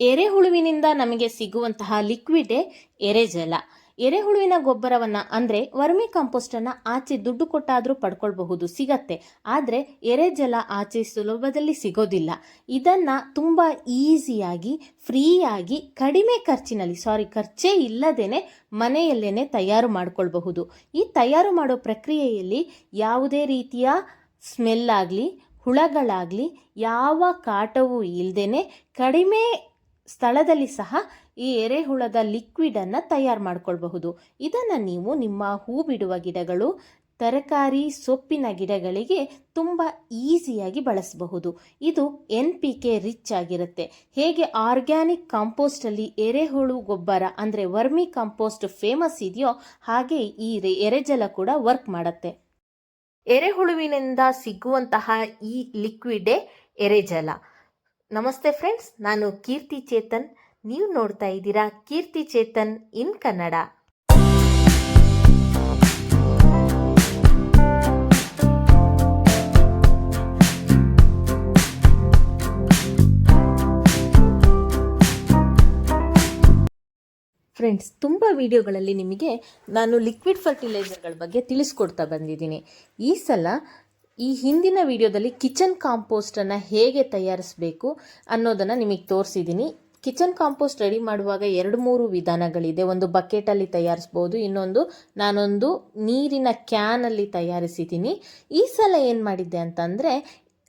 ಎರೆಹುಳುವಿನಿಂದ ನಮಗೆ ಸಿಗುವಂತಹ ಲಿಕ್ವಿಡೇ ಎರೆಜಲ ಎರೆಹುಳುವಿನ ಗೊಬ್ಬರವನ್ನು ಅಂದರೆ ವರ್ಮಿ ಕಾಂಪೋಸ್ಟನ್ನು ಆಚೆ ದುಡ್ಡು ಕೊಟ್ಟಾದರೂ ಪಡ್ಕೊಳ್ಬಹುದು, ಸಿಗತ್ತೆ. ಆದರೆ ಎರೆಜಲ ಆಚೆ ಸುಲಭದಲ್ಲಿ ಸಿಗೋದಿಲ್ಲ. ಇದನ್ನು ತುಂಬ ಈಸಿಯಾಗಿ, ಫ್ರೀಯಾಗಿ, ಕಡಿಮೆ ಖರ್ಚಿನಲ್ಲಿ, ಸಾರಿ, ಖರ್ಚೇ ಇಲ್ಲದೇನೆ ಮನೆಯಲ್ಲೇ ತಯಾರು ಮಾಡಿಕೊಳ್ಬಹುದು. ಈ ತಯಾರು ಮಾಡೋ ಪ್ರಕ್ರಿಯೆಯಲ್ಲಿ ಯಾವುದೇ ರೀತಿಯ ಸ್ಮೆಲ್ ಆಗಲಿ, ಹುಳಗಳಾಗಲಿ, ಯಾವ ಕಾಟವೂ ಇಲ್ಲದೇ ಕಡಿಮೆ ಸ್ಥಳದಲ್ಲಿ ಸಹ ಈ ಎರೆಹುಳದ ಲಿಕ್ವಿಡನ್ನು ತಯಾರು ಮಾಡಿಕೊಳ್ಬಹುದು. ಇದನ್ನು ನೀವು ನಿಮ್ಮ ಹೂ ಬಿಡುವ ಗಿಡಗಳು, ತರಕಾರಿ, ಸೊಪ್ಪಿನ ಗಿಡಗಳಿಗೆ ತುಂಬ ಈಸಿಯಾಗಿ ಬಳಸಬಹುದು. ಇದು ಎನ್ ಪಿ ಕೆ ರಿಚ್ ಆಗಿರುತ್ತೆ. ಹೇಗೆ ಆರ್ಗ್ಯಾನಿಕ್ ಕಾಂಪೋಸ್ಟಲ್ಲಿ ಎರೆಹುಳು ಗೊಬ್ಬರ ಅಂದರೆ ವರ್ಮಿ ಕಾಂಪೋಸ್ಟ್ ಫೇಮಸ್ ಇದೆಯೋ ಹಾಗೆ ಈ ಎರೆಜಲ ಕೂಡ ವರ್ಕ್ ಮಾಡುತ್ತೆ. ಎರೆಹುಳುವಿನಿಂದ ಸಿಗುವಂತಹ ಈ ಲಿಕ್ವಿಡೇ ಎರೆಜಲ. ನಮಸ್ತೆ ಫ್ರೆಂಡ್ಸ್, ನಾನು ಕೀರ್ತಿ ಚೇತನ್. ನೀವು ನೋಡ್ತಾ ಇದ್ದೀರಾ ಕೀರ್ತಿ ಚೇತನ್ ಇನ್ ಕನ್ನಡ. ಫ್ರೆಂಡ್ಸ್, ತುಂಬ ವಿಡಿಯೋಗಳಲ್ಲಿ ನಿಮಗೆ ನಾನು ಲಿಕ್ವಿಡ್ ಫರ್ಟಿಲೈಸರ್ಗಳ ಬಗ್ಗೆ ತಿಳಿಸ್ಕೊಡ್ತಾ ಬಂದಿದ್ದೀನಿ. ಈ ಸಲ ಈ ಹಿಂದಿನ ವಿಡಿಯೋದಲ್ಲಿ ಕಿಚನ್ ಕಾಂಪೋಸ್ಟನ್ನು ಹೇಗೆ ತಯಾರಿಸಬೇಕು ಅನ್ನೋದನ್ನು ನಿಮಗೆ ತೋರಿಸಿದ್ದೀನಿ ಕಿಚನ್ ಕಾಂಪೋಸ್ಟ್ ರೆಡಿ ಮಾಡುವಾಗ ಎರಡು ಮೂರು ವಿಧಾನಗಳಿದೆ. ಒಂದು ಬಕೆಟಲ್ಲಿ ತಯಾರಿಸ್ಬೋದು, ಇನ್ನೊಂದು ನಾನೊಂದು ನೀರಿನ ಕ್ಯಾನಲ್ಲಿ ತಯಾರಿಸಿದ್ದೀನಿ ಈ ಸಲ ಏನು ಮಾಡಿದ್ದೆ ಅಂತಂದರೆ,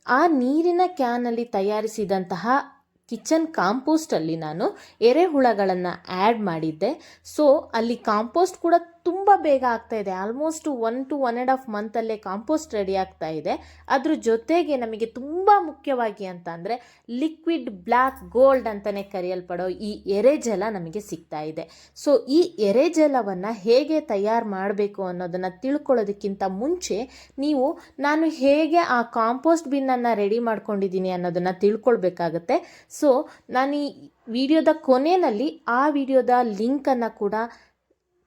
ಆ ನೀರಿನ ಕ್ಯಾನಲ್ಲಿ ತಯಾರಿಸಿದಂತಹ ಕಿಚನ್ ಕಾಂಪೋಸ್ಟಲ್ಲಿ ನಾನು ಎರೆಹುಳಗಳನ್ನು ಆ್ಯಡ್ ಮಾಡಿದ್ದೆ. ಸೊ, ಅಲ್ಲಿ ಕಾಂಪೋಸ್ಟ್ ಕೂಡ ತುಂಬ ಬೇಗ ಆಗ್ತಾ ಇದೆ. Almost one to one and half ಮಂತಲ್ಲೇ compost ready ಆಗ್ತಾ ಇದೆ. ಅದ್ರ ಜೊತೆಗೆ ನಮಗೆ ತುಂಬ ಮುಖ್ಯವಾಗಿ ಅಂತ ಅಂದರೆ ಲಿಕ್ವಿಡ್ ಬ್ಲ್ಯಾಕ್ ಗೋಲ್ಡ್ ಅಂತಲೇ ಕರೆಯಲ್ಪಡೋ ಈ ಎರೆಜಲ ನಮಗೆ ಸಿಗ್ತಾ ಇದೆ. ಸೊ ಈ ಎರೆಜಲವನ್ನು ಹೇಗೆ ತಯಾರು ಮಾಡಬೇಕು ಅನ್ನೋದನ್ನು ತಿಳ್ಕೊಳ್ಳೋದಕ್ಕಿಂತ ಮುಂಚೆ ನೀವು ನಾನು ಹೇಗೆ ಆ ಕಾಂಪೋಸ್ಟ್ ಬಿನ್ನನ್ನು ರೆಡಿ ಮಾಡ್ಕೊಂಡಿದ್ದೀನಿ ಅನ್ನೋದನ್ನು ತಿಳ್ಕೊಳ್ಬೇಕಾಗತ್ತೆ. ಸೊ ನಾನು ಈ ವಿಡಿಯೋದ ಕೊನೆಯಲ್ಲಿ ಆ ವಿಡಿಯೋದ ಲಿಂಕನ್ನು ಕೂಡ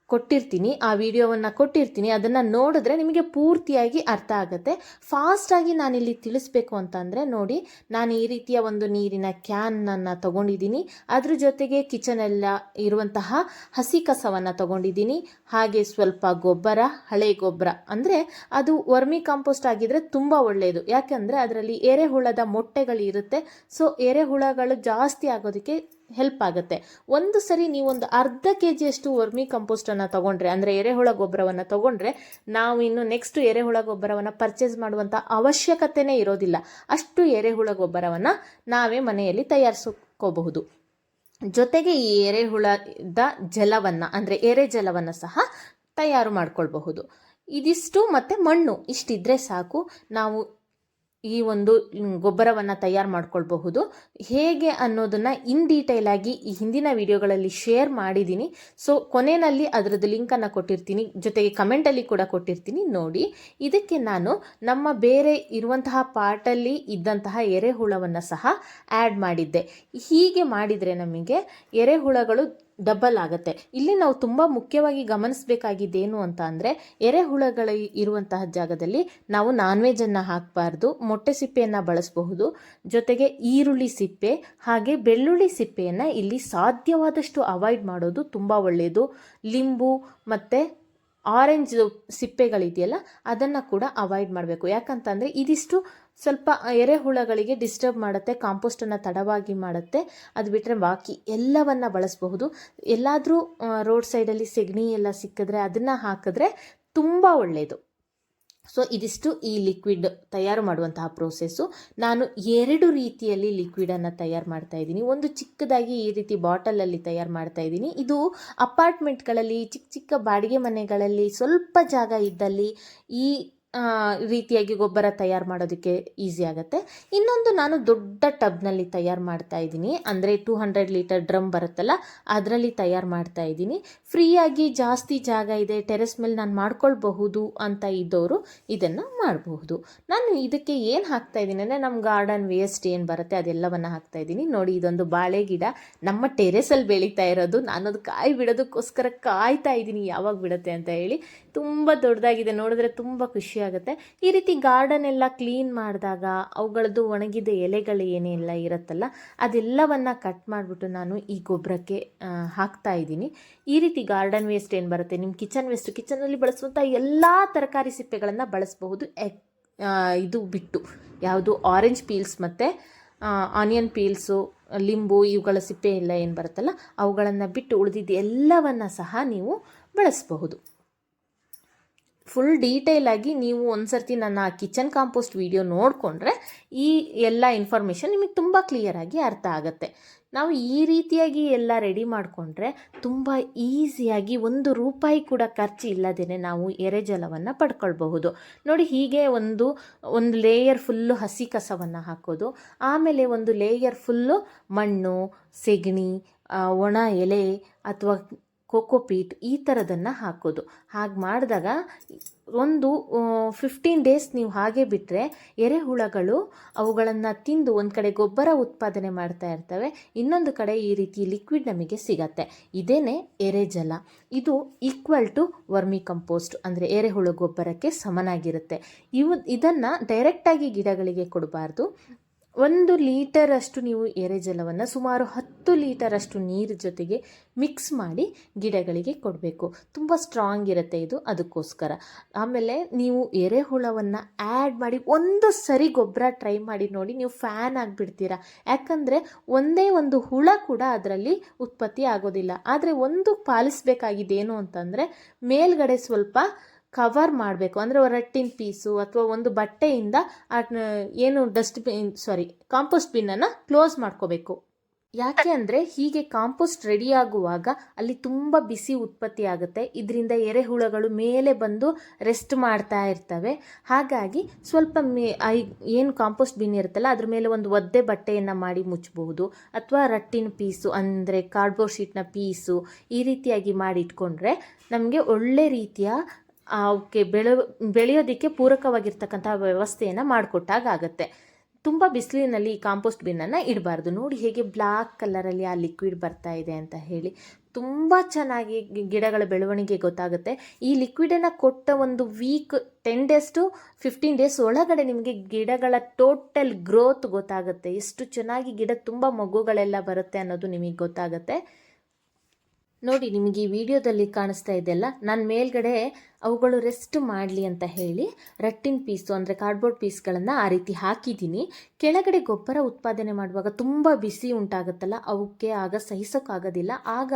ಕೊಟ್ಟಿರ್ತೀನಿ, ಆ ವಿಡಿಯೋವನ್ನು ಕೊಟ್ಟಿರ್ತೀನಿ, ಅದನ್ನು ನೋಡಿದ್ರೆ ನಿಮಗೆ ಪೂರ್ತಿಯಾಗಿ ಅರ್ಥ ಆಗುತ್ತೆ. ಫಾಸ್ಟಾಗಿ ನಾನಿಲ್ಲಿ ತಿಳಿಸ್ಬೇಕು ಅಂತಂದರೆ ನೋಡಿ, ನಾನು ಈ ರೀತಿಯ ಒಂದು ನೀರಿನ ಕ್ಯಾನನ್ನು ತಗೊಂಡಿದ್ದೀನಿ. ಅದ್ರ ಜೊತೆಗೆ ಕಿಚನೆಲ್ಲ ಇರುವಂತಹ ಹಸಿ ಕಸವನ್ನು ತಗೊಂಡಿದ್ದೀನಿ. ಹಾಗೆ ಸ್ವಲ್ಪ ಗೊಬ್ಬರ, ಹಳೆ ಗೊಬ್ಬರ. ಅಂದರೆ ಅದು ವರ್ಮಿ ಕಾಂಪೋಸ್ಟ್ ಆಗಿದ್ದರೆ ತುಂಬ ಒಳ್ಳೆಯದು ಯಾಕೆಂದರೆ ಅದರಲ್ಲಿ ಎರೆಹುಳದ ಮೊಟ್ಟೆಗಳಿರುತ್ತೆ. ಸೊ ಎರೆಹುಳಗಳು ಜಾಸ್ತಿ ಆಗೋದಕ್ಕೆ ಹೆಲ್ಪ್ ಆಗುತ್ತೆ. ಒಂದು ಸರಿ ನೀವೊಂದು ಅರ್ಧ ಕೆ ಜಿಯಷ್ಟು ವರ್ಮಿ ಕಂಪೋಸ್ಟನ್ನು ತಗೊಂಡ್ರೆ, ಅಂದರೆ ಎರೆಹುಳ ಗೊಬ್ಬರವನ್ನು ತಗೊಂಡ್ರೆ, ನಾವು ಇನ್ನು ನೆಕ್ಸ್ಟ್ ಎರೆಹುಳ ಗೊಬ್ಬರವನ್ನು ಪರ್ಚೇಸ್ ಮಾಡುವಂಥ ಅವಶ್ಯಕತೆನೇ ಇರೋದಿಲ್ಲ. ಅಷ್ಟು ಎರೆಹುಳ ಗೊಬ್ಬರವನ್ನು ನಾವೇ ಮನೆಯಲ್ಲಿ ತಯಾರಿಸ್ಕೋಬಹುದು. ಜೊತೆಗೆ ಈ ಎರೆಹುಳದ ಜಲವನ್ನು, ಅಂದರೆ ಎರೆ ಜಲವನ್ನು ಸಹ ತಯಾರು ಮಾಡ್ಕೊಳ್ಬಹುದು. ಇದಿಷ್ಟು ಮತ್ತು ಮಣ್ಣು, ಇಷ್ಟಿದ್ರೆ ಸಾಕು. ನಾವು ಈ ಒಂದು ಗೊಬ್ಬರವನ್ನು ತಯಾರು ಮಾಡ್ಕೊಳ್ಬಹುದು. ಹೇಗೆ ಅನ್ನೋದನ್ನು ಇನ್ ಡೀಟೇಲ್ ಆಗಿ ಈ ಹಿಂದಿನ ವಿಡಿಯೋಗಳಲ್ಲಿ ಶೇರ್ ಮಾಡಿದ್ದೀನಿ ಸೊ, ಕೊನೆಯಲ್ಲಿ ಅದರದ್ದು ಲಿಂಕನ್ನು ಕೊಟ್ಟಿರ್ತೀನಿ. ಜೊತೆಗೆ ಕಮೆಂಟಲ್ಲಿ ಕೂಡ ಕೊಟ್ಟಿರ್ತೀನಿ, ನೋಡಿ. ಇದಕ್ಕೆ ನಾನು ನಮ್ಮ ಬೇರೆ ಇರುವಂತಹ ಪಾಟಲ್ಲಿ ಇದ್ದಂತಹ ಎರೆಹುಳವನ್ನು ಸಹ ಆ್ಯಡ್ ಮಾಡಿದ್ದೆ. ಹೀಗೆ ಮಾಡಿದರೆ ನಮಗೆ ಎರೆಹುಳಗಳು ಡಬಲ್ ಆಗುತ್ತೆ. ಇಲ್ಲಿ ನಾವು ತುಂಬ ಮುಖ್ಯವಾಗಿ ಗಮನಿಸಬೇಕಾಗಿದ್ದೇನು ಅಂತ ಅಂದರೆ ಎರೆಹುಳಗಳು ಇರುವಂತಹ ಜಾಗದಲ್ಲಿ ನಾವು ನಾನ್ ವೆಜ್ಜನ್ನು ಹಾಕಬಾರ್ದು, ಮೊಟ್ಟೆ ಸಿಪ್ಪೆಯನ್ನು ಬಳಸಬಹುದು. ಜೊತೆಗೆ ಈರುಳ್ಳಿ ಸಿಪ್ಪೆ, ಹಾಗೆ ಬೆಳ್ಳುಳ್ಳಿ ಸಿಪ್ಪೆಯನ್ನು ಇಲ್ಲಿ ಸಾಧ್ಯವಾದಷ್ಟು ಅವಾಯ್ಡ್ ಮಾಡೋದು ತುಂಬ ಒಳ್ಳೆಯದು ಲಿಂಬು ಮತ್ತು ಆರೆಂಜ್ ಸಿಪ್ಪೆಗಳಿದೆಯಲ್ಲ, ಅದನ್ನು ಕೂಡ ಅವಾಯ್ಡ್ ಮಾಡಬೇಕು. ಯಾಕಂತಂದರೆ ಇದಿಷ್ಟು ಸ್ವಲ್ಪ ಎರೆಹುಳಗಳಿಗೆ ಡಿಸ್ಟರ್ಬ್ ಮಾಡುತ್ತೆ ಕಾಂಪೋಸ್ಟನ್ನು ತಡವಾಗಿ ಮಾಡುತ್ತೆ. ಅದು ಬಿಟ್ಟರೆ ಬಾಕಿ ಎಲ್ಲವನ್ನು ಬಳಸಬಹುದು. ಎಲ್ಲಾದರೂ ರೋಡ್ ಸೈಡಲ್ಲಿ ಸೆಗಣಿ ಎಲ್ಲ ಸಿಕ್ಕಿದ್ರೆ ಅದನ್ನು ಹಾಕಿದ್ರೆ ತುಂಬ ಒಳ್ಳೆಯದು ಸೊ ಇದಿಷ್ಟು ಈ ಲಿಕ್ವಿಡ್ ತಯಾರು ಮಾಡುವಂತಹ ಪ್ರೋಸೆಸ್ಸು ನಾನು ಎರಡು ರೀತಿಯಲ್ಲಿ ಲಿಕ್ವಿಡನ್ನು ತಯಾರು ಮಾಡ್ತಾ ಇದ್ದೀನಿ. ಒಂದು ಚಿಕ್ಕದಾಗಿ ಈ ರೀತಿ ಬಾಟಲಲ್ಲಿ ತಯಾರು ಮಾಡ್ತಾ ಇದ್ದೀನಿ. ಇದು ಅಪಾರ್ಟ್ಮೆಂಟ್ಗಳಲ್ಲಿ ಚಿಕ್ಕ ಚಿಕ್ಕ ಬಾಡಿಗೆ ಮನೆಗಳಲ್ಲಿ ಸ್ವಲ್ಪ ಜಾಗ ಇದ್ದಲ್ಲಿ ಈ ರೀತಿಯಾಗಿ ಗೊಬ್ಬರ ತಯಾರು ಮಾಡೋದಕ್ಕೆ ಈಸಿ ಆಗುತ್ತೆ. ಇನ್ನೊಂದು ನಾನು ದೊಡ್ಡ ಟಬ್ನಲ್ಲಿ ತಯಾರು ಮಾಡ್ತಾ ಇದ್ದೀನಿ. ಅಂದರೆ ಟೂ ಹಂಡ್ರೆಡ್ ಲೀಟರ್ ಡ್ರಮ್ ಬರುತ್ತಲ್ಲ, ಅದರಲ್ಲಿ ತಯಾರು ಮಾಡ್ತಾ ಇದ್ದೀನಿ. ಫ್ರೀಯಾಗಿ ಜಾಸ್ತಿ ಜಾಗ ಇದೆ ಟೆರೆಸ್ ಮೇಲೆ ನಾನು ಮಾಡ್ಕೊಳ್ಬಹುದು ಅಂತ ಇದ್ದವರು ಇದನ್ನು ಮಾಡಬಹುದು. ನಾನು ಇದಕ್ಕೆ ಏನು ಹಾಕ್ತಾ ಇದ್ದೀನಿ ಅಂದರೆ ನಮ್ಮ ಗಾರ್ಡನ್ ವೇಸ್ಟ್ ಏನು ಬರುತ್ತೆ ಅದೆಲ್ಲವನ್ನು ಹಾಕ್ತಾ ಇದ್ದೀನಿ. ನೋಡಿ, ಇದೊಂದು ಬಾಳೆ ಗಿಡ, ನಮ್ಮ ಟೆರೆಸಲ್ಲಿ ಬೆಳೀತಾ ಇರೋದು. ನಾನು ಅದು ಕಾಯಿ ಬಿಡೋದಕ್ಕೋಸ್ಕರ ಕಾಯ್ತಾ ಇದ್ದೀನಿ, ಯಾವಾಗ ಬಿಡುತ್ತೆ ಅಂತ ಹೇಳಿ. ತುಂಬ ದೊಡ್ಡದಾಗಿದೆ, ನೋಡಿದ್ರೆ ತುಂಬ ಖುಷಿ ಆಗುತ್ತೆ. ಈ ರೀತಿ ಗಾರ್ಡನ್ ಎಲ್ಲ ಕ್ಲೀನ್ ಮಾಡಿದಾಗ ಅವುಗಳದ್ದು ಒಣಗಿದ ಎಲೆಗಳು ಏನೆಲ್ಲ ಇರುತ್ತಲ್ಲ, ಅದೆಲ್ಲವನ್ನು ಕಟ್ ಮಾಡಿಬಿಟ್ಟು ನಾನು ಈ ಗೊಬ್ಬರಕ್ಕೆ ಹಾಕ್ತಾ ಇದ್ದೀನಿ. ಈ ರೀತಿ ಗಾರ್ಡನ್ ವೇಸ್ಟ್ ಏನು ಬರುತ್ತೆ? ನಿಮ್ಮ ಕಿಚನ್ ವೇಸ್ಟ್ ಕಿಚನಲ್ಲಿ ಬಳಸುವಂಥ ಎಲ್ಲ ತರಕಾರಿ ಸಿಪ್ಪೆಗಳನ್ನು ಬಳಸಬಹುದು. ಇದು ಬಿಟ್ಟು. ಯಾವುದು? ಆರೆಂಜ್ ಪೀಲ್ಸ್ ಮತ್ತು ಆನಿಯನ್ ಪೀಲ್ಸು ಲಿಂಬು, ಇವುಗಳ ಸಿಪ್ಪೆ ಎಲ್ಲ ಏನು ಬರುತ್ತಲ್ಲ, ಅವುಗಳನ್ನು ಬಿಟ್ಟು ಉಳಿದಿದ್ದು ಎಲ್ಲವನ್ನು ಸಹ ನೀವು ಬಳಸಬಹುದು. ಫುಲ್ ಡೀಟೇಲ್ ಆಗಿ ನೀವು ಒಂದ್ಸರ್ತಿ ನನ್ನ ಕಿಚನ್ ಕಾಂಪೋಸ್ಟ್ ವಿಡಿಯೋ ನೋಡಿಕೊಂಡ್ರೆ ಈ ಎಲ್ಲ ಇನ್ಫಾರ್ಮೇಷನ್ ನಿಮಗೆ ತುಂಬ ಕ್ಲಿಯರಾಗಿ ಅರ್ಥ ಆಗುತ್ತೆ. ನಾವು ಈ ರೀತಿಯಾಗಿ ಎಲ್ಲ ರೆಡಿ ಮಾಡಿಕೊಂಡ್ರೆ ತುಂಬ ಈಸಿಯಾಗಿ ಒಂದು ರೂಪಾಯಿ ಕೂಡ ಖರ್ಚು ಇಲ್ಲದೇ ನಾವು ಎರೆಜಲವನ್ನು ಪಡ್ಕೊಳ್ಬಹುದು. ನೋಡಿ ಹೀಗೆ ಒಂದು ಒಂದು ಲೇಯರ್ ಫುಲ್ಲು ಹಸಿ ಕಸವನ್ನು ಹಾಕೋದು, ಆಮೇಲೆ ಒಂದು ಲೇಯರ್ ಫುಲ್ಲು ಮಣ್ಣು, ಸೆಗಣಿ ಒಣ ಎಲೆ ಅಥವಾ ಕೋಕೋಪೀಟ್ ಈ ಥರದನ್ನು ಹಾಕೋದು. ಹಾಗೆ ಮಾಡಿದಾಗ ಒಂದು ಫಿಫ್ಟೀನ್ ಡೇಸ್ ನೀವು ಹಾಗೆ ಬಿಟ್ಟರೆ ಎರೆಹುಳಗಳು ಅವುಗಳನ್ನು ತಿಂದು ಒಂದು ಕಡೆ ಗೊಬ್ಬರ ಉತ್ಪಾದನೆ ಮಾಡ್ತಾ ಇರ್ತವೆ. ಇನ್ನೊಂದು ಕಡೆ ಈ ರೀತಿ ಲಿಕ್ವಿಡ್ ನಮಗೆ ಸಿಗತ್ತೆ. ಇದೇನೆ ಎರೆಜಲ ಇದು ಈಕ್ವಲ್ ಟು ವರ್ಮಿ ಕಂಪೋಸ್ಟ್ ಅಂದರೆ ಎರೆಹುಳು ಗೊಬ್ಬರಕ್ಕೆ ಸಮನಾಗಿರುತ್ತೆ. ಇವು, ಇದನ್ನು ಡೈರೆಕ್ಟಾಗಿ ಗಿಡಗಳಿಗೆ ಕೊಡಬಾರ್ದು. ಒಂದು ಲೀಟರಷ್ಟು ನೀವು ಎರೆಜಲವನ್ನು ಸುಮಾರು ಹತ್ತು ಲೀಟರಷ್ಟು ನೀರು ಜೊತೆಗೆ ಮಿಕ್ಸ್ ಮಾಡಿ ಗಿಡಗಳಿಗೆ ಕೊಡಬೇಕು. ತುಂಬ ಸ್ಟ್ರಾಂಗ್ ಇರುತ್ತೆ ಇದು, ಅದಕ್ಕೋಸ್ಕರ. ಆಮೇಲೆ ನೀವು ಎರೆಹುಳವನ್ನು ಆ್ಯಡ್ ಮಾಡಿ, ಒಂದು ಸರಿ ಗೊಬ್ಬರ ಟ್ರೈ ಮಾಡಿ ನೋಡಿ ನೀವು ಫ್ಯಾನ್ ಆಗಿಬಿಡ್ತೀರಾ. ಯಾಕಂದರೆ ಒಂದೇ ಒಂದು ಹುಳ ಕೂಡ ಅದರಲ್ಲಿ ಉತ್ಪತ್ತಿ ಆಗೋದಿಲ್ಲ. ಆದರೆ ಒಂದು ಪಾಲಿಸಬೇಕಾಗಿದ್ದೇನು ಅಂತಂದರೆ, ಮೇಲ್ಗಡೆ ಸ್ವಲ್ಪ ಕವರ್ ಮಾಡಬೇಕು. ಅಂದರೆ ರಟ್ಟಿನ ಪೀಸು ಅಥವಾ ಒಂದು ಬಟ್ಟೆಯಿಂದ ಏನು ಡಸ್ಟ್ಬಿನ್ ಸಾರಿ ಕಾಂಪೋಸ್ಟ್ ಬಿನ್ನನ್ನು ಕ್ಲೋಸ್ ಮಾಡ್ಕೋಬೇಕು. ಯಾಕೆ ಅಂದರೆ ಹೀಗೆ ಕಾಂಪೋಸ್ಟ್ ರೆಡಿ ಆಗುವಾಗ ಅಲ್ಲಿ ತುಂಬ ಬಿಸಿ ಉತ್ಪತ್ತಿ ಆಗುತ್ತೆ. ಇದರಿಂದ ಎರೆಹುಳಗಳು ಮೇಲೆ ಬಂದು ರೆಸ್ಟ್ ಮಾಡ್ತಾ ಇರ್ತವೆ. ಹಾಗಾಗಿ ಸ್ವಲ್ಪ ಮೇ, ಐ, ಏನು ಕಾಂಪೋಸ್ಟ್ ಬಿನ್ ಇರುತ್ತಲ್ಲ ಅದ್ರ ಮೇಲೆ ಒಂದು ಒದ್ದೆ ಬಟ್ಟೆಯನ್ನು ಮಾಡಿ ಮುಚ್ಚಬಹುದು ಅಥವಾ ರಟ್ಟಿನ ಪೀಸು ಅಂದರೆ ಕಾರ್ಡ್ಬೋರ್ಡ್ ಶೀಟ್ನ ಪೀಸು ಈ ರೀತಿಯಾಗಿ ಮಾಡಿ ಇಟ್ಕೊಂಡ್ರೆ ನಮಗೆ ಒಳ್ಳೆ ರೀತಿಯ ಅವಕ್ಕೆ ಬೆಳೆ, ಬೆಳೆಯೋದಕ್ಕೆ ಪೂರಕವಾಗಿರ್ತಕ್ಕಂಥ ವ್ಯವಸ್ಥೆಯನ್ನು ಮಾಡಿಕೊಟ್ಟಾಗ ಆಗುತ್ತೆ ತುಂಬ ಬಿಸಿಲಿನಲ್ಲಿ ಈ ಕಾಂಪೋಸ್ಟ್ ಬಿನ್ನನ್ನು ಇಡಬಾರ್ದು. ನೋಡಿ ಹೇಗೆ ಬ್ಲ್ಯಾಕ್ ಕಲರಲ್ಲಿ ಆ ಲಿಕ್ವಿಡ್ ಬರ್ತಾ ಇದೆ ಅಂತ ಹೇಳಿ. ತುಂಬ ಚೆನ್ನಾಗಿ ಗಿಡಗಳ ಬೆಳವಣಿಗೆ ಗೊತ್ತಾಗುತ್ತೆ. ಈ ಲಿಕ್ವಿಡನ್ನು ಕೊಟ್ಟ ಒಂದು week ten days to fifteen days ಒಳಗಡೆ ನಿಮಗೆ ಗಿಡಗಳ ಟೋಟಲ್ ಗ್ರೋತ್ ಗೊತ್ತಾಗುತ್ತೆ. ಎಷ್ಟು ಚೆನ್ನಾಗಿ ಗಿಡ ತುಂಬ ಮಗುಗಳೆಲ್ಲ ಬರುತ್ತೆ ಅನ್ನೋದು ನಿಮಗೆ ಗೊತ್ತಾಗುತ್ತೆ. ನೋಡಿ, ನಿಮಗೆ ಈ ವಿಡಿಯೋದಲ್ಲಿ ಕಾಣಿಸ್ತಾ ಇದೆಲ್ಲ ನಾನು ಮೇಲ್ಗಡೆ ಅವುಗಳು ರೆಸ್ಟ್ ಮಾಡಲಿ ಅಂತ ಹೇಳಿ ರಟ್ಟಿನ ಪೀಸು ಅಂದರೆ ಕಾರ್ಡ್ಬೋರ್ಡ್ ಪೀಸ್ಗಳನ್ನು ಆ ರೀತಿ ಹಾಕಿದ್ದೀನಿ. ಕೆಳಗಡೆ ಗೊಬ್ಬರ ಉತ್ಪಾದನೆ ಮಾಡುವಾಗ ತುಂಬ ಬಿಸಿ ಉಂಟಾಗುತ್ತಲ್ಲ, ಅವಕ್ಕೆ ಆಗ ಸಹಿಸೋಕ್ಕಾಗೋದಿಲ್ಲ ಆಗ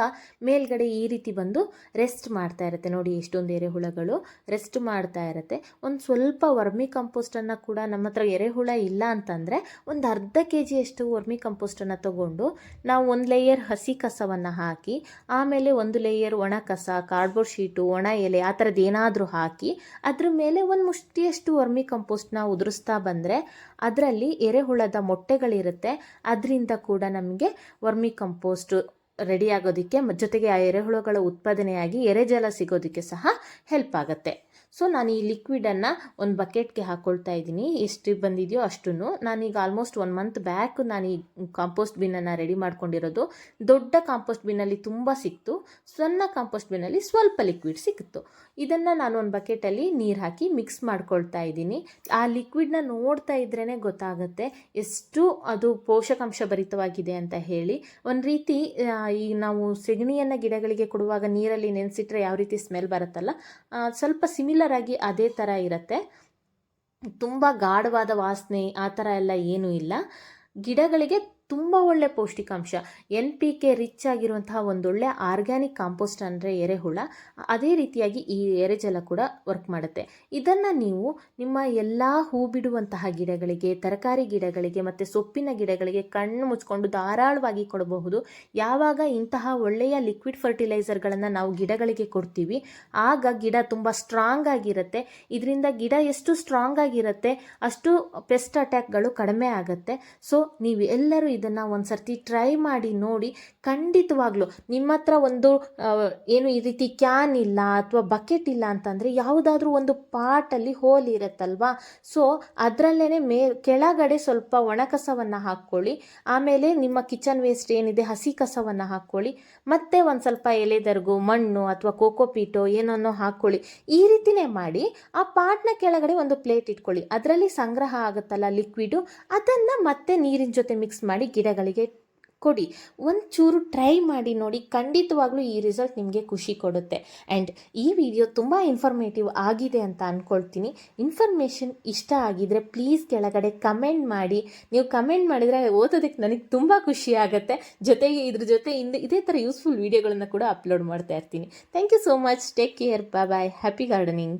ಮೇಲ್ಗಡೆ ಈ ರೀತಿ ಬಂದು ರೆಸ್ಟ್ ಮಾಡ್ತಾ ಇರುತ್ತೆ. ನೋಡಿ ಎಷ್ಟೊಂದು ಎರೆಹುಳಗಳು ರೆಸ್ಟ್ ಮಾಡ್ತಾ ಇರುತ್ತೆ. ಒಂದು ಸ್ವಲ್ಪ ವರ್ಮಿ ಕಂಪೋಸ್ಟನ್ನು ಕೂಡ ನಮ್ಮ ಹತ್ರ ಎರೆಹುಳ ಇಲ್ಲ ಅಂತಂದರೆ ಒಂದು ಅರ್ಧ ಕೆ ಜಿಯಷ್ಟು ವರ್ಮಿ ಕಂಪೋಸ್ಟನ್ನು ತಗೊಂಡು ನಾವು ಒಂದು ಲೇಯರ್ ಹಸಿ ಕಸವನ್ನು ಹಾಕಿ, ಆಮೇಲೆ ಒಂದು ಲೇಯರ್ ಒಣ ಕಸ ಕಾರ್ಡ್ಬೋರ್ಡ್ ಶೀಟು ಒಣ ಎಲೆ, ಆ ಥರದ್ದು ಏನಾದರೂ ಹಾಕಿ ಅದ್ರ ಮೇಲೆ ಒಂದು ಮುಷ್ಟಿಯಷ್ಟು ವರ್ಮಿ ಕಂಪೋಸ್ಟ್ನ ಉದುರಿಸ್ತಾ ಬಂದರೆ ಅದರಲ್ಲಿ ಎರೆಹುಳದ ಮೊಟ್ಟೆಗಳಿರುತ್ತೆ. ಅದರಿಂದ ಕೂಡ ನಮಗೆ ವರ್ಮಿ ಕಂಪೋಸ್ಟು ರೆಡಿ ಆಗೋದಕ್ಕೆ ಮ- ಜೊತೆಗೆ ಆ ಎರೆಹುಳುಗಳ ಉತ್ಪಾದನೆಯಾಗಿ ಎರೆಜಲ ಸಿಗೋದಕ್ಕೆ ಸಹ ಹೆಲ್ಪ್ ಆಗುತ್ತೆ. ಸೊ ನಾನು ಈ ಲಿಕ್ವಿಡನ್ನು ಒಂದು ಬಕೆಟ್ಗೆ ಹಾಕ್ಕೊಳ್ತಾ ಇದ್ದೀನಿ. ಎಷ್ಟು ಬಂದಿದೆಯೋ ಅಷ್ಟು ನಾನೀಗ ಆಲ್ಮೋಸ್ಟ್ ಒನ್ ಮಂತ್ ಬ್ಯಾಕ್ ನಾನು ಈ ಕಾಂಪೋಸ್ಟ್ ಬಿನ್ನನ್ನು ರೆಡಿ ಮಾಡ್ಕೊಂಡಿರೋದು. ದೊಡ್ಡ ಕಾಂಪೋಸ್ಟ್ ಬಿನ್ನಲ್ಲಿ ತುಂಬ ಸಿಕ್ತು. ಸಣ್ಣ ಕಾಂಪೋಸ್ಟ್ ಬಿನ್ನಲ್ಲಿ ಸ್ವಲ್ಪ ಲಿಕ್ವಿಡ್ ಸಿಕ್ಕಿತ್ತು ಇದನ್ನು ನಾನು ಒಂದು ಬಕೆಟಲ್ಲಿ ನೀರು ಹಾಕಿ ಮಿಕ್ಸ್ ಮಾಡ್ಕೊಳ್ತಾ ಇದ್ದೀನಿ. ಆ ಲಿಕ್ವಿಡ್ನ ನೋಡ್ತಾ ಇದ್ರೇ ಗೊತ್ತಾಗುತ್ತೆ ಎಷ್ಟು ಅದು ಪೋಷಕಾಂಶ ಭರಿತವಾಗಿದೆ ಅಂತ ಹೇಳಿ. ಒಂದು ರೀತಿ ಈ ನಾವು ಸೆಗಣಿಯನ್ನು ಗಿಡಗಳಿಗೆ ಕೊಡುವಾಗ ನೀರಲ್ಲಿ ನೆನೆಸಿಟ್ರೆ ಯಾವ ರೀತಿ ಸ್ಮೆಲ್ ಬರುತ್ತಲ್ಲ ಸ್ವಲ್ಪ ಸಿಮಿಲರ್ ಆಗಿ ಅದೇ ಥರ ಇರುತ್ತೆ. ತುಂಬ ಗಾಢವಾದ ವಾಸನೆ ಆ ಥರ ಎಲ್ಲ ಏನೂ ಇಲ್ಲ. ಗಿಡಗಳಿಗೆ ತುಂಬ ಒಳ್ಳೆ ಪೌಷ್ಟಿಕಾಂಶ. ಎನ್ ಪಿ ಕೆ ರಿಚ್ ಆಗಿರುವಂತಹ ಒಂದೊಳ್ಳೆ ಆರ್ಗ್ಯಾನಿಕ್ ಕಾಂಪೋಸ್ಟ್ ಅಂದರೆ ಎರೆಹುಳ. ಅದೇ ರೀತಿಯಾಗಿ ಈ ಎರೆಜಲ ಕೂಡ ವರ್ಕ್ ಮಾಡುತ್ತೆ. ಇದನ್ನು ನೀವು ನಿಮ್ಮ ಎಲ್ಲ ಹೂ ಬಿಡುವಂತಹ ಗಿಡಗಳಿಗೆ, ತರಕಾರಿ ಗಿಡಗಳಿಗೆ ಮತ್ತು ಸೊಪ್ಪಿನ ಗಿಡಗಳಿಗೆ ಕಣ್ಣು ಮುಚ್ಕೊಂಡು ಧಾರಾಳವಾಗಿ ಕೊಡಬಹುದು. ಯಾವಾಗ ಇಂತಹ ಒಳ್ಳೆಯ ಲಿಕ್ವಿಡ್ ಫರ್ಟಿಲೈಸರ್ಗಳನ್ನು ನಾವು ಗಿಡಗಳಿಗೆ ಕೊಡ್ತೀವಿ, ಆಗ ಗಿಡ ತುಂಬ ಸ್ಟ್ರಾಂಗ್ ಆಗಿರುತ್ತೆ. ಇದರಿಂದ ಗಿಡ ಎಷ್ಟು ಸ್ಟ್ರಾಂಗ್ ಆಗಿರುತ್ತೆ, ಅಷ್ಟು ಪೆಸ್ಟ್ ಅಟ್ಯಾಕ್ಗಳು ಕಡಿಮೆ ಆಗುತ್ತೆ. ಸೊ ನೀವು ಎಲ್ಲರೂ ಇದನ್ನು ಒಂದ್ಸರ್ತಿ ಟ್ರೈ ಮಾಡಿ ನೋಡಿ ಖಂಡಿತವಾಗ್ಲೂ ನಿಮ್ಮ ಹತ್ರ ಒಂದು ಏನು ಈ ರೀತಿ ಕ್ಯಾನ್ ಇಲ್ಲ ಅಥವಾ ಬಕೆಟ್ ಇಲ್ಲ ಅಂತಂದರೆ ಯಾವುದಾದ್ರೂ ಒಂದು ಪಾಟಲ್ಲಿ ಹೋಲ್ ಇರುತ್ತಲ್ವಾ? ಸೊ ಅದರಲ್ಲೇ ಮೇ, ಕೆಳಗಡೆ ಸ್ವಲ್ಪ ಒಣ ಕಸವನ್ನು ಹಾಕ್ಕೊಳ್ಳಿ, ಆಮೇಲೆ ನಿಮ್ಮ ಕಿಚನ್ ವೇಸ್ಟ್ ಏನಿದೆ ಹಸಿ ಕಸವನ್ನು ಹಾಕ್ಕೊಳ್ಳಿ, ಮತ್ತೆ ಒಂದು ಸ್ವಲ್ಪ ಎಲೆದರ್ಗು ಮಣ್ಣು ಅಥವಾ ಕೋಕೋಪೀಟೋ ಏನನ್ನೋ ಹಾಕ್ಕೊಳ್ಳಿ, ಈ ರೀತಿನೇ ಮಾಡಿ ಆ ಪಾಟ್ನ ಕೆಳಗಡೆ ಒಂದು ಪ್ಲೇಟ್ ಇಟ್ಕೊಳ್ಳಿ. ಅದರಲ್ಲಿ ಸಂಗ್ರಹ ಆಗುತ್ತಲ್ಲ ಲಿಕ್ವಿಡು ಅದನ್ನು ಮತ್ತೆ ನೀರಿನ ಜೊತೆ ಮಿಕ್ಸ್ ಮಾಡಿ ಗಿಡಗಳಿಗೆ ಕೊಡಿ. ಒಂಚೂರು ಟ್ರೈ ಮಾಡಿ ನೋಡಿ ಖಂಡಿತವಾಗ್ಲೂ ಈ ರಿಸಲ್ಟ್ ನಿಮಗೆ ಖುಷಿ ಕೊಡುತ್ತೆ. ಆ್ಯಂಡ್ ಈ ವಿಡಿಯೋ ತುಂಬ ಇನ್ಫಾರ್ಮೇಟಿವ್ ಆಗಿದೆ ಅಂತ ಅಂದ್ಕೊಳ್ತೀನಿ ಇನ್ಫಾರ್ಮೇಷನ್ ಇಷ್ಟ ಆಗಿದ್ರೆ ಪ್ಲೀಸ್ ಕೆಳಗಡೆ ಕಮೆಂಟ್ ಮಾಡಿ. ನೀವು ಕಮೆಂಟ್ ಮಾಡಿದರೆ ಓದೋದಕ್ಕೆ ನನಗೆ ತುಂಬ ಖುಷಿ ಆಗುತ್ತೆ. ಜೊತೆಗೆ ಇದ್ರ ಜೊತೆ ಇಂದು ಇದೇ ಥರ ಯೂಸ್ಫುಲ್ ವೀಡಿಯೋಗಳನ್ನು ಕೂಡ ಅಪ್ಲೋಡ್ ಮಾಡ್ತಾ ಇರ್ತೀನಿ. Thank you so much take care bye bye happy gardening